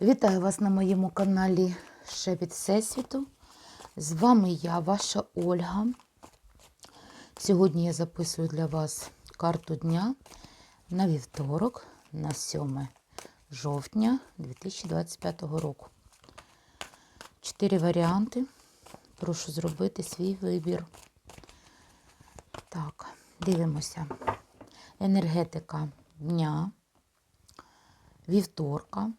Вітаю вас на моєму каналі Шепіт Всесвіту. З вами я, ваша Ольга. Сьогодні я записую для вас карту дня на вівторок, на 7 жовтня 2025 року. Чотири варіанти. Прошу зробити свій вибір. Так, дивимося. Енергетика дня вівторка.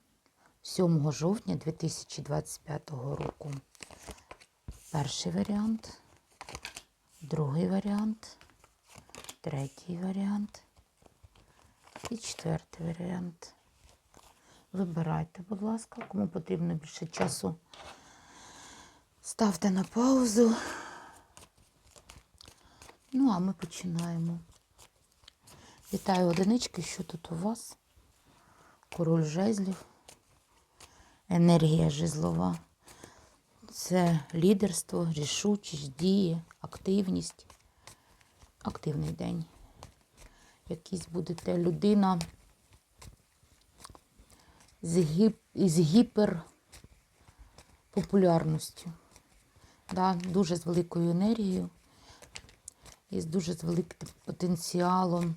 7 жовтня 2025 року. Перший варіант, другий варіант, третій варіант і четвертий варіант. Вибирайте, будь ласка, кому потрібно більше часу. Ставте на паузу. Ну, а ми починаємо. Вітаю одинички, що тут у вас? Король жезлів енергія жезлова. Це лідерство, рішучість, дії, активність. Активний день. Якийсь будете людина з, гіп... з гіперпопулярністю. Да, дуже з великою енергією і з дуже з великим потенціалом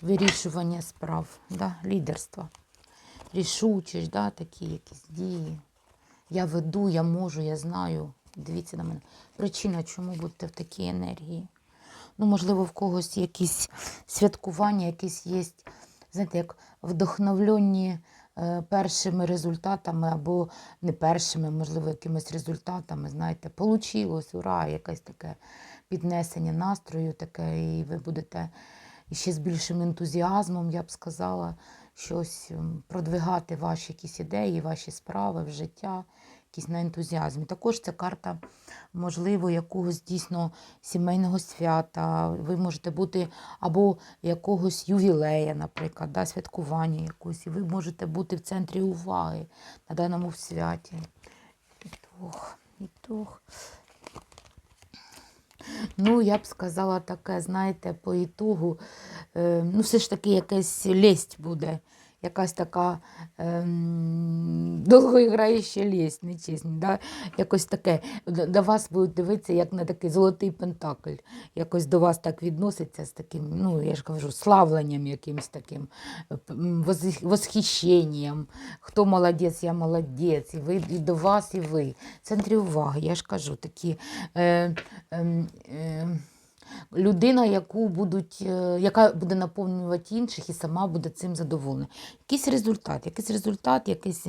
вирішування справ, да, лідерства рішучість, да, такі якісь дії. Я веду, я можу, я знаю. Дивіться на мене. Причина, чому будете в такій енергії. Ну, можливо, в когось якісь святкування, якісь є, знаєте, як вдохновлені е, першими результатами, або не першими, можливо, якимись результатами, знаєте, получилось, ура, якесь таке піднесення настрою, таке, і ви будете ще з більшим ентузіазмом, я б сказала, щось продвигати ваші якісь ідеї, ваші справи в життя, якісь на ентузіазмі. Також це карта, можливо, якогось дійсно сімейного свята. Ви можете бути або якогось ювілея, наприклад, да, святкування якогось, і ви можете бути в центрі уваги на даному святі. Ітог, ітог. Ну, я б сказала таке, знаєте, по ітогу, е, ну, все ж таки якась лесть буде. Якась така ем, довгоіграюча лесть, нечесні. Да? Якось таке. До вас будуть дивитися, як на такий золотий пентакль. Якось до вас так відноситься з таким, ну, я ж кажу, славленням якимось таким, восхищенням. Хто молодець, я молодець. І ви і до вас, і ви. В центрі уваги, я ж кажу, такі. Е, е, е, людина, яку будуть, е, яка буде наповнювати інших і сама буде цим задоволена. Якийсь результат, якийсь результат, якийсь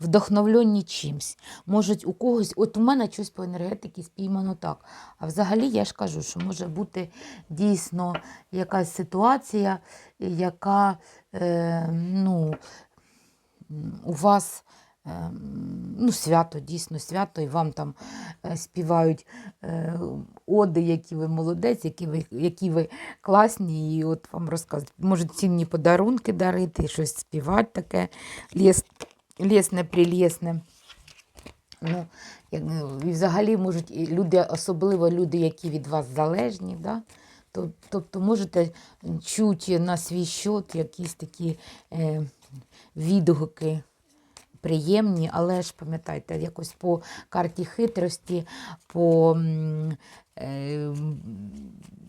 вдохновлені чимсь. Можуть у когось, от у мене щось по енергетиці спіймано так. А взагалі я ж кажу, що може бути дійсно якась ситуація, яка е, ну, у вас. Ну, свято, дійсно свято, і вам там е, співають е, оди, які ви молодець, які ви, які ви класні, і от вам розказують. Можуть цінні подарунки дарити, щось співати таке ліс, лісне, прилісне. Ну, ну, і взагалі можуть і люди, особливо люди, які від вас залежні, да? Тобто можете чути на свій счет якісь такі е, відгуки приємні, але ж пам'ятайте, якось по карті хитрості, по е,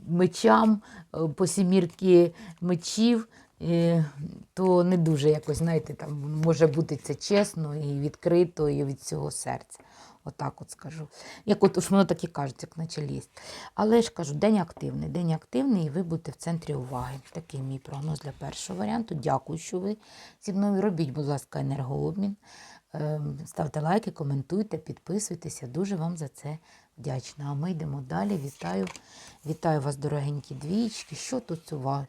мечам, е, по сімірки мечів, е, то не дуже якось, знаєте, там може бути це чесно і відкрито, і від цього серця. Отак от скажу. Як от воно так і кажуть, як наче ліст. Але ж кажу, день активний. День активний, і ви будете в центрі уваги. Такий мій прогноз для першого варіанту. Дякую, що ви зі мною робіть, будь ласка, енергообмін. Ем, Ставте лайки, коментуйте, підписуйтеся. Дуже вам за це вдячна. А ми йдемо далі. Вітаю, вітаю вас, дорогенькі двічки. Що тут у вас?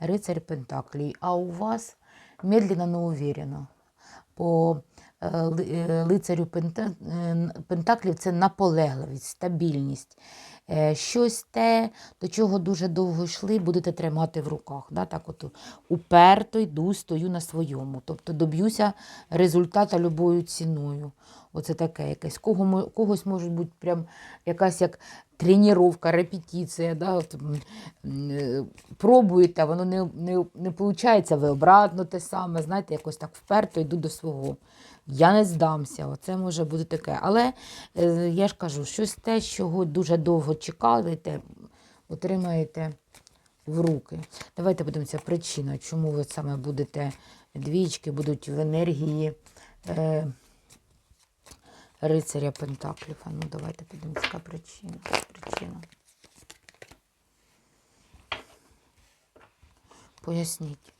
Рицарь Пентаклій. А у вас медленно, но уверенно. По лицарю е, Пентаклів це наполегливість, стабільність. Е, Щось те, до чого дуже довго йшли, будете тримати в руках. Да? Так от уперто йду, стою на своєму. Тобто доб'юся результата любою ціною. Оце таке якесь. Кого, когось може бути прям якась як тренування, репетиція. Да? От, е, пробуєте, воно не, не, не виходить, ви обратно те саме, знаєте, якось так вперто йду до свого. Я не здамся, оце може бути таке. Але е, я ж кажу, щось те, чого дуже довго чекаєте, отримаєте в руки. Давайте подивимося, причина, чому ви саме будете двічки, будуть в енергії е, рицаря Пентаклів. Ну, давайте подивимося, яка причина. причина. Поясніть.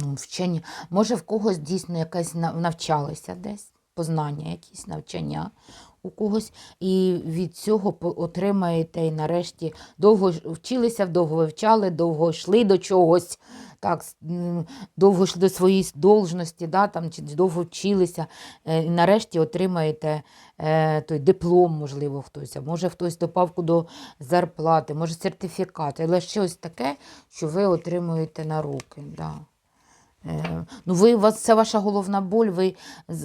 Ну, вчені. Може, в когось дійсно якась нав- навчалися десь, познання, якісь навчання у когось, і від цього отримаєте і нарешті довго вчилися, довго вивчали, довго йшли до чогось, так, довго йшли до своєї должності, да, там, чи довго вчилися, е, і нарешті отримаєте е, той диплом, можливо, хтось, може хтось добавку до зарплати, може сертифікат, але щось таке, що ви отримуєте на руки. Да. Е, Ну, ви, вас, це ваша головна боль, ви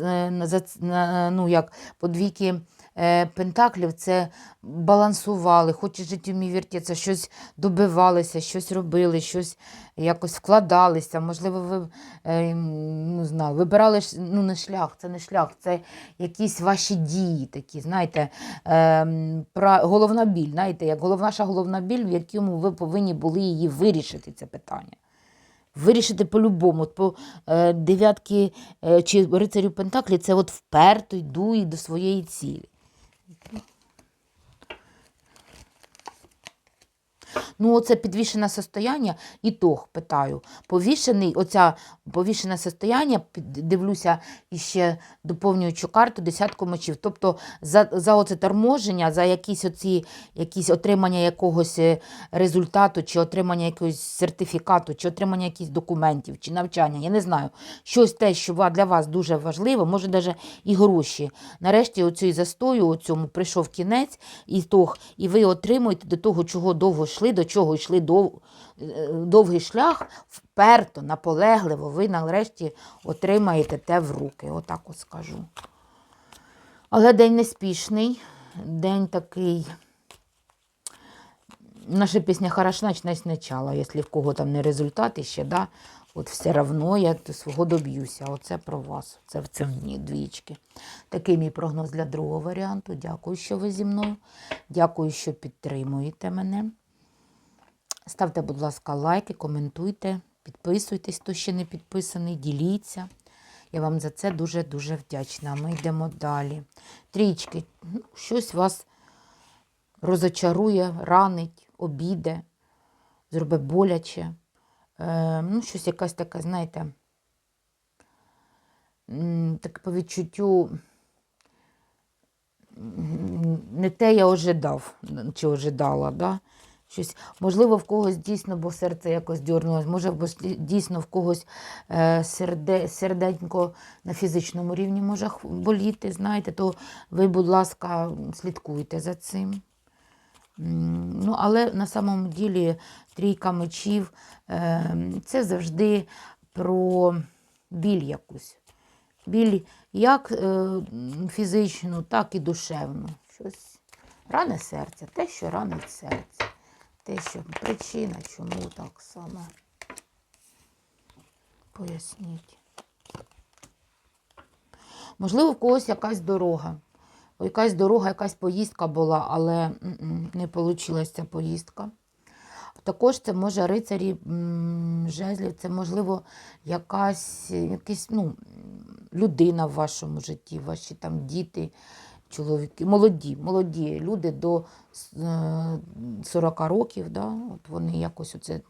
е, ну, як подвійки е, пентаклів це балансували, хоч і життю мій вертіться, щось добивалися, щось робили, щось якось вкладалися. Можливо, ви ну, знаю, вибирали ну, не шлях, це не шлях, це якісь ваші дії такі, знаєте, пра- головна біль, знаєте, як наша головна біль, в якому ви повинні були її вирішити, це питання. Вирішити по-любому. По е, дев'ятки е, чи рицарю Пентаклі це от вперто йду і до своєї цілі. Ну, оце підвішене состояння, ітог питаю. Повішений, оця повішене состояння, дивлюся іще доповнюючу карту десятку мечів. Тобто за, за оце торможення, за якісь оці, якісь отримання якогось е, результату, чи отримання якогось сертифікату, чи отримання якихось документів, чи навчання, я не знаю. Щось те, що для вас дуже важливо, може навіть і гроші. Нарешті оцій застою, у цьому прийшов кінець, і, тог, і ви отримуєте до того, чого довго йшли, до чого йшли дов, е, довгий шлях, вперто, наполегливо, ви нарешті отримаєте те в руки. Отак от скажу. Але день неспішний, день такий. Наша пісня хороша, наче сначала, якщо в кого там не результат ще, да, от все одно я свого доб'юся. Оце про вас. Це в цьому двічки. Такий мій прогноз для другого варіанту. Дякую, що ви зі мною. Дякую, що підтримуєте мене. Ставте, будь ласка, лайки, коментуйте, підписуйтесь, хто ще не підписаний, діліться. Я вам за це дуже-дуже вдячна. Ми йдемо далі. Трічки, ну, щось вас розочарує, ранить, обіде, зробить боляче. Е, ну, щось якась така, знаєте, так по відчуттю не те я ожидав, чи ожидала, да? Щось, можливо, в когось дійсно, бо серце якось дьорнулось, може, бо дійсно в когось е, серде, серденько на фізичному рівні може боліти, знаєте, то ви, будь ласка, слідкуйте за цим. Ну, але на самому ділі трійка мечів е, це завжди про біль якусь. Біль як е, фізичну, так і душевну. Щось ране серце, те, що ранить серце. Те, що причина, чому так саме. Поясніть. Можливо, в когось якась дорога. Якась дорога, якась поїздка була, але не вийшла ця поїздка. Також це може рицарі жезлів, це можливо якась якась, ну, людина в вашому житті, ваші там діти, чоловіки, молоді, молоді люди до е, 40 років, да? От вони якось оце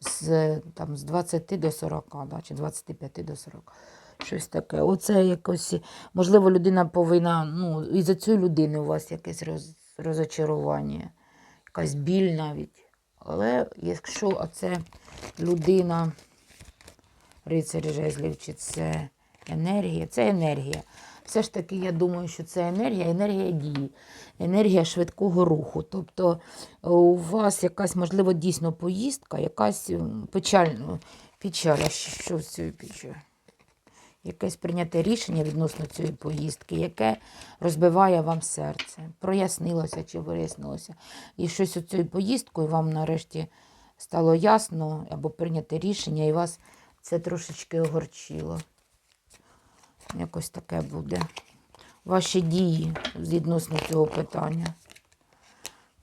з, там, з 20 до 40, да? чи 25 до 40. Щось таке. Оце якось, можливо, людина повинна, ну, і за цю людину у вас якесь роз, розочарування, якась біль навіть. Але якщо це людина, рицарі жезлів, чи це енергія, це енергія. Все ж таки, я думаю, що це енергія, енергія дії, енергія швидкого руху. Тобто е, у вас якась, можливо, дійсно поїздка, якась м, печаль, ну, печаль, а що з цією печаль? якесь прийняте рішення відносно цієї поїздки, яке розбиває вам серце. Прояснилося чи вияснилося. І щось цією поїздкою вам нарешті стало ясно або прийняте рішення, і вас це трошечки огорчило. Якось таке буде. Ваші дії відносно цього питання.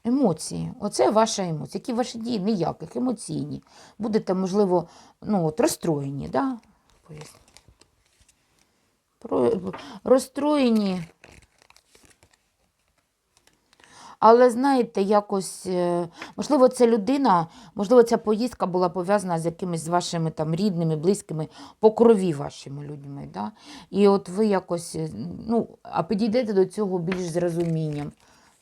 Емоції. Оце ваша емоція. Які ваші дії? Ніяких, емоційні. Будете, можливо, ну, от, розстроєні, да? Розстроєні. Але знаєте, якось, е, можливо, ця людина, можливо, ця поїздка була пов'язана з якимись вашими там рідними, близькими, по крові вашими людьми. Да? І от ви якось, е, ну, а підійдете до цього більш з розумінням.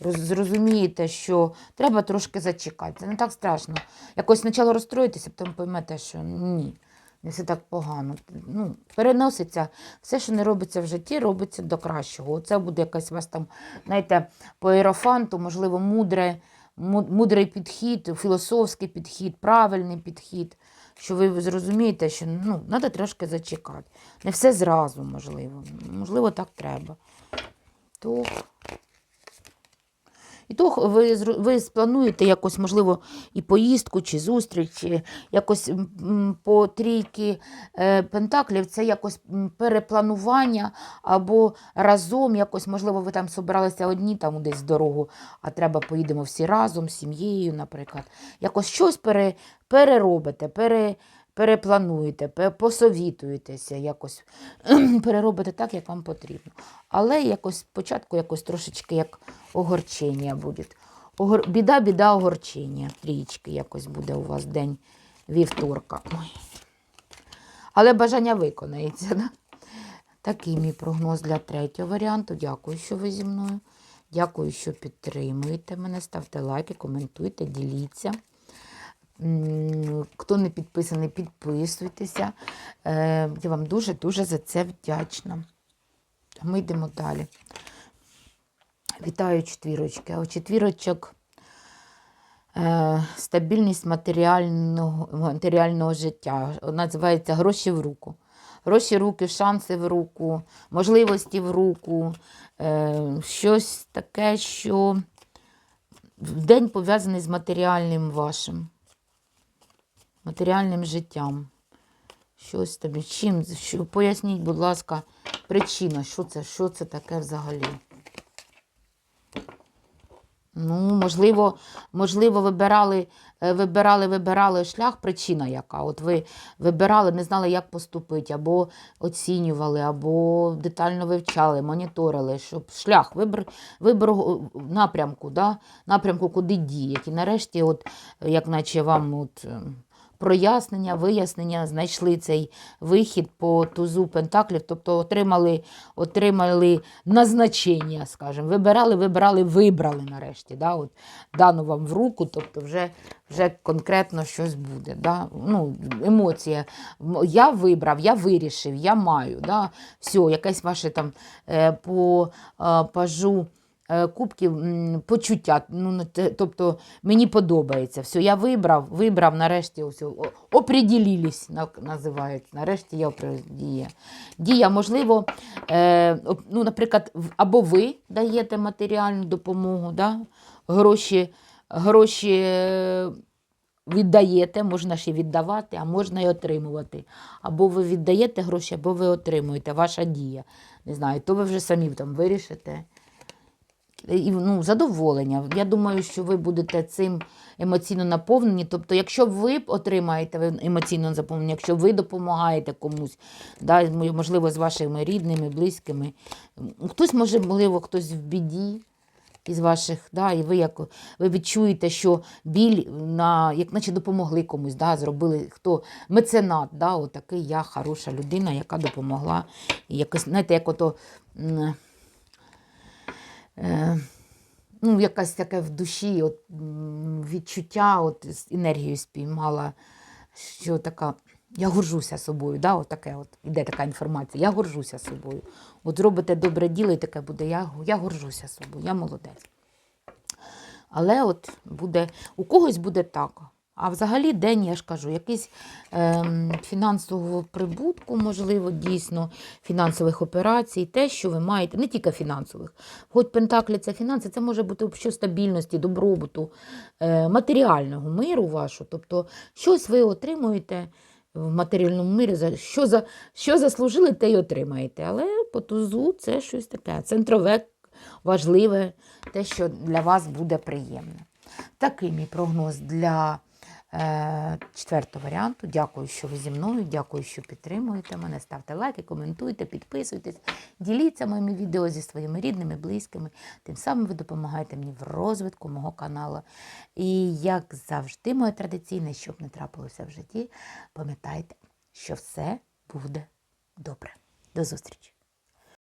Роз- Зрозумієте, що треба трошки зачекати. Це не так страшно. Якось спочатку розстроїтеся, потім поймете, що ні, не все так погано. Ну, переноситься, все, що не робиться в житті, робиться до кращого. Оце буде якась у вас там, знаєте, по ерофанту, можливо, мудре, мудрий підхід, філософський підхід, правильний підхід. Що ви зрозумієте, що ну, треба трошки зачекати. Не все зразу, можливо. Можливо, так треба. То і то ви, ви сплануєте якось, можливо, і поїздку, чи зустріч, якось по трійки е, пентаклів, це якось перепланування або разом якось, можливо, ви там собиралися одні там десь дорогу, а треба поїдемо всі разом з сім'єю, наприклад. Якось щось пере, переробите, пере, переплануєте, посовітуєтеся, якось переробите так, як вам потрібно. Але якось спочатку якось трошечки як огорчення буде. Огор... Біда, біда, огорчення. Трічки якось буде у вас день вівторка. Ой. Але бажання виконається. Да? Такий мій прогноз для третього варіанту. Дякую, що ви зі мною. Дякую, що підтримуєте мене. Ставте лайки, коментуйте, діліться. Хто не підписаний, підписуйтеся. Е, Я вам дуже-дуже за це вдячна. Ми йдемо далі. Вітаю четвірочки. А у четвірочок е, стабільність матеріального, матеріального життя. Називається гроші в руку. Гроші в руки, шанси в руку, можливості в руку. Е, щось таке, що в день пов'язаний з матеріальним вашим, матеріальним життям. Щось тобі. Чим? Що, поясніть, будь ласка, причина, що це, що це таке взагалі? Ну, можливо, можливо, вибирали, е, вибирали, вибирали шлях, причина яка. От ви вибирали, не знали, як поступити, або оцінювали, або детально вивчали, моніторили, щоб шлях, вибір, вибір напрямку, да? напрямку, куди діяти. І нарешті, от, як наче вам от, е, прояснення, вияснення, знайшли цей вихід по тузу пентаклів, тобто отримали, отримали назначення, скажімо. Вибирали, вибирали, вибрали нарешті. Да? От, дано вам в руку, тобто вже, вже конкретно щось буде. Да? Ну, емоція. Я вибрав, я вирішив, я маю. Да? Все, якесь ваше там е, по е, пажу кубків почуття. Ну, тобто мені подобається. Все, я вибрав, вибрав, нарешті все, оприділілись, на- називається. Нарешті я дія. Дія, можливо, е, ну, наприклад, або ви даєте матеріальну допомогу, да? гроші, гроші е, віддаєте, можна ще віддавати, а можна і отримувати. Або ви віддаєте гроші, або ви отримуєте. Ваша дія. Не знаю, то ви вже самі там вирішите. І, ну, задоволення. Я думаю, що ви будете цим емоційно наповнені. Тобто, якщо ви отримаєте емоційно заповнення, якщо ви допомагаєте комусь, да, можливо, з вашими рідними, близькими, хтось, може, можливо, хтось в біді із ваших, да, і ви як ви відчуєте, що біль на як наче допомогли комусь, да, зробили хто меценат, да, отакий я хороша людина, яка допомогла. І якось, знаєте, як ото. Е, ну, якась таке в душі от, відчуття, от, з спіймала, що така. Я горжуся собою, да, от таке от, іде така інформація. Я горжуся собою. От зробите добре діло, і таке буде, я, я горжуся собою, я молодець. Але от буде, у когось буде так, А взагалі день, я ж кажу, якийсь ем, фінансового прибутку, можливо, дійсно, фінансових операцій, те, що ви маєте, не тільки фінансових. Хоч Пентаклі це фінанси, це може бути що стабільності, добробуту, е, матеріального миру вашого. Тобто щось ви отримуєте в матеріальному мирі, що, за, що заслужили, те й отримаєте. Але по тузу це щось таке. Центрове, важливе, те, що для вас буде приємне. Такий мій прогноз для е, четвертого варіанту. Дякую, що ви зі мною. Дякую, що підтримуєте мене. Ставте лайки, коментуйте, підписуйтесь, діліться моїми відео зі своїми рідними, близькими. Тим самим ви допомагаєте мені в розвитку мого каналу. І як завжди, моє традиційне, щоб не трапилося в житті, пам'ятайте, що все буде добре. До зустрічі!